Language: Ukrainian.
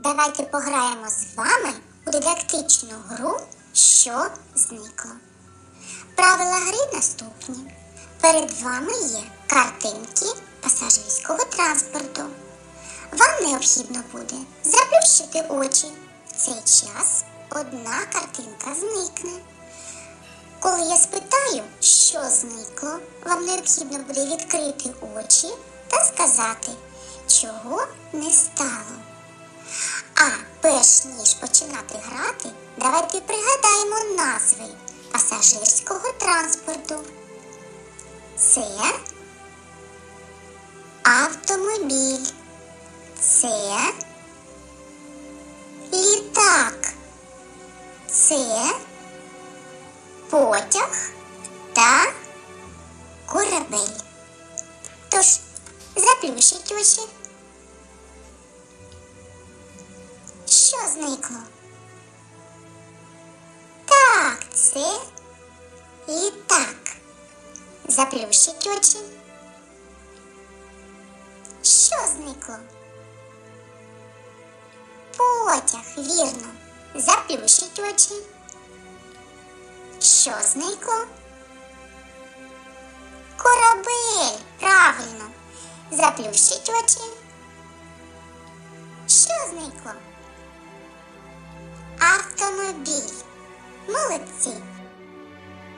Давайте пограємо з вами у дидактичну гру, що зникло. Правила гри наступні. Перед вами є картинки пасажирського транспорту. Вам необхідно буде заплющити очі. В цей час одна картинка зникне. Коли я спитаю, що зникло, вам необхідно буде відкрити очі та сказати, чого не стало. Перш ніж починати грати, давайте пригадаємо назви пасажирського транспорту. Це автомобіль. Це літак. Це потяг та корабель. Тож, заплющіть очі. Зникло? Так, це літак. Заплющіть очі. Що зникло? Потяг, вірно. Заплющіть очі. Що зникло? Корабель, правильно. Заплющіть очі. Що зникло? Автомобіль. Молодці.